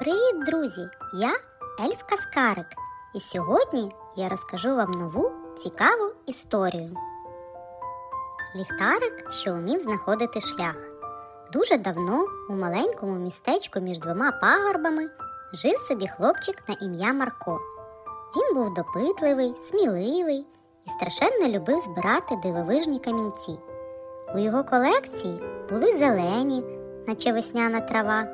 Привіт, друзі! Я Ельф Каскарик, і сьогодні я розкажу вам нову цікаву історію. Ліхтарик, що умів знаходити шлях. Дуже давно у маленькому містечку між двома пагорбами жив собі хлопчик на ім'я Марко. Він був допитливий, сміливий і страшенно любив збирати дивовижні камінці. У його колекції були зелені, наче весняна трава,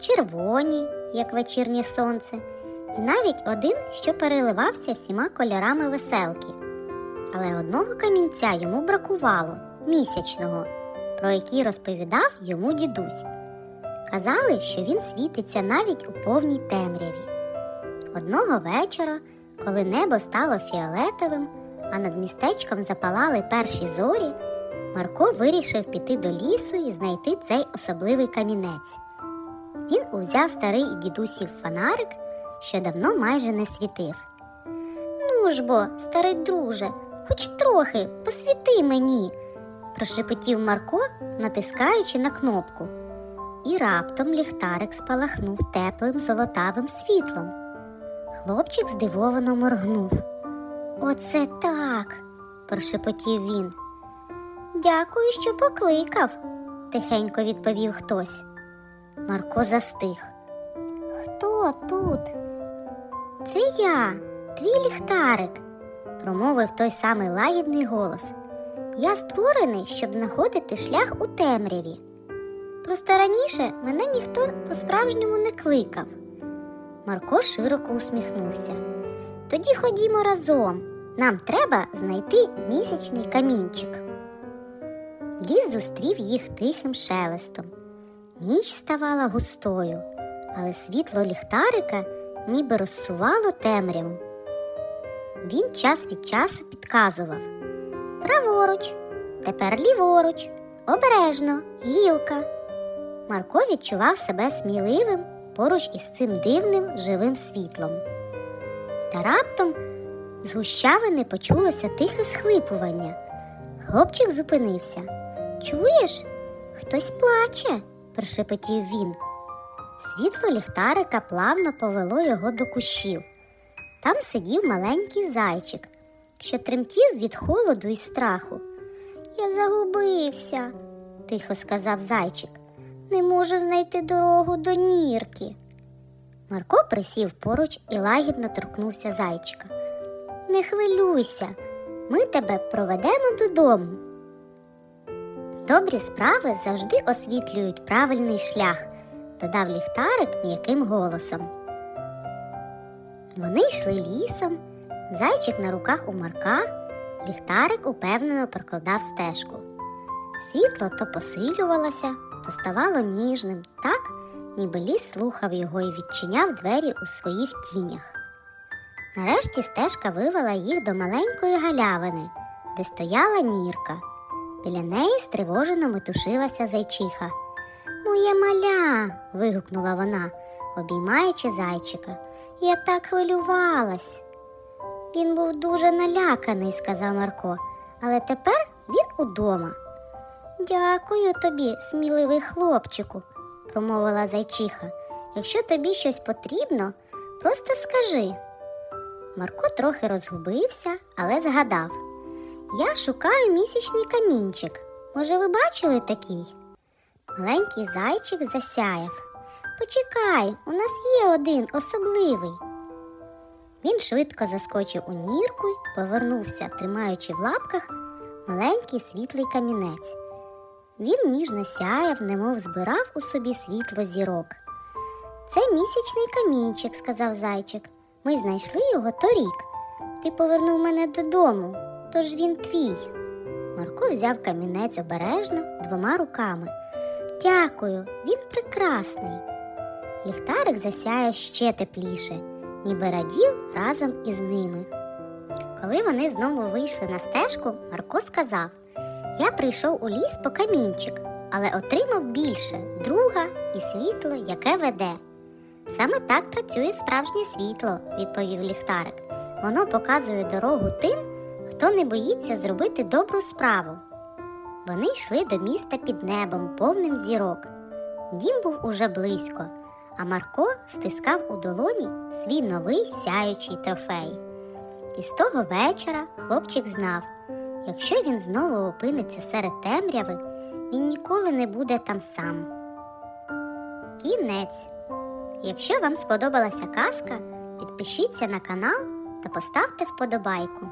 червоні, як вечірнє сонце, і навіть один, що переливався всіма кольорами веселки. Але одного камінця йому бракувало місячного, про який розповідав йому дідусь. Казали, що він світиться навіть у повній темряві. Одного вечора, коли небо стало фіолетовим, а над містечком запалали перші зорі, Марко вирішив піти до лісу і знайти цей особливий камінець. Він узяв старий дідусів фонарик, що давно майже не світив. Ну ж бо, старий друже, хоч трохи посвіти мені, прошепотів Марко, натискаючи на кнопку. І раптом ліхтарик спалахнув теплим золотавим світлом. Хлопчик здивовано моргнув. Оце так, прошепотів він. Дякую, що покликав, тихенько відповів хтось. Марко застиг. Хто тут? Це я, твій ліхтарик, промовив той самий лагідний голос. Я створений, щоб знаходити шлях у темряві. Просто раніше мене ніхто по-справжньому не кликав. Марко широко усміхнувся. Тоді ходімо разом. Нам треба знайти місячний камінчик. Ліс зустрів їх тихим шелестом. Ніч ставала густою, але світло ліхтарика ніби розсувало темряву. Він час від часу підказував праворуч, тепер ліворуч, обережно, гілка. Марко відчував себе сміливим поруч із цим дивним живим світлом. Та раптом з гущавини почулося тихе схлипування. Хлопчик зупинився. Чуєш? Хтось плаче, прошепотів він. Світло ліхтарика плавно повело його до кущів. Там сидів маленький зайчик, що тремтів від холоду і страху. Я загубився, тихо сказав зайчик. Не можу знайти дорогу до нірки. Марко присів поруч і лагідно торкнувся зайчика. Не хвилюйся, ми тебе проведемо додому. Добрі справи завжди освітлюють правильний шлях, додав ліхтарик м'яким голосом. Вони йшли лісом, зайчик на руках у Марка, ліхтарик упевнено прокладав стежку. Світло то посилювалося, то ставало ніжним, так, ніби ліс слухав його і відчиняв двері у своїх тінях. Нарешті стежка вивела їх до маленької галявини, де стояла нірка. Біля неї стривожено метушилася зайчиха. Моє маля. вигукнула вона, обіймаючи зайчика. Я так хвилювалась. Він був дуже наляканий, сказав Марко, але тепер він удома. Дякую тобі, сміливий хлопчику, промовила зайчиха. Якщо тобі щось потрібно, просто скажи. Марко трохи розгубився, але згадав. Я шукаю місячний камінчик. Може, ви бачили такий? Маленький зайчик засяяв. Почекай, у нас є один особливий. Він швидко заскочив у нірку й повернувся, тримаючи в лапках маленький світлий камінець. Він ніжно сяяв, немов збирав у собі світло зірок. Це місячний камінчик, сказав зайчик. Ми знайшли його торік. Ти повернув мене додому, тож він твій. Марко взяв камінець обережно двома руками. Дякую, він прекрасний. Ліхтарик засяяв ще тепліше, ніби радів разом із ними. Коли вони знову вийшли на стежку, Марко сказав Я прийшов у ліс по камінчик, але отримав більше друга і світло, яке веде. Саме так працює справжнє світло, відповів ліхтарик. Воно показує дорогу тим, хто не боїться зробити добру справу. Вони йшли до міста під небом, повним зірок. Дім був уже близько, а Марко стискав у долоні свій новий сяючий трофей. І з того вечора хлопчик знав, якщо він знову опиниться серед темряви, він ніколи не буде там сам. Кінець. Якщо вам сподобалася казка, підпишіться на канал та поставте вподобайку.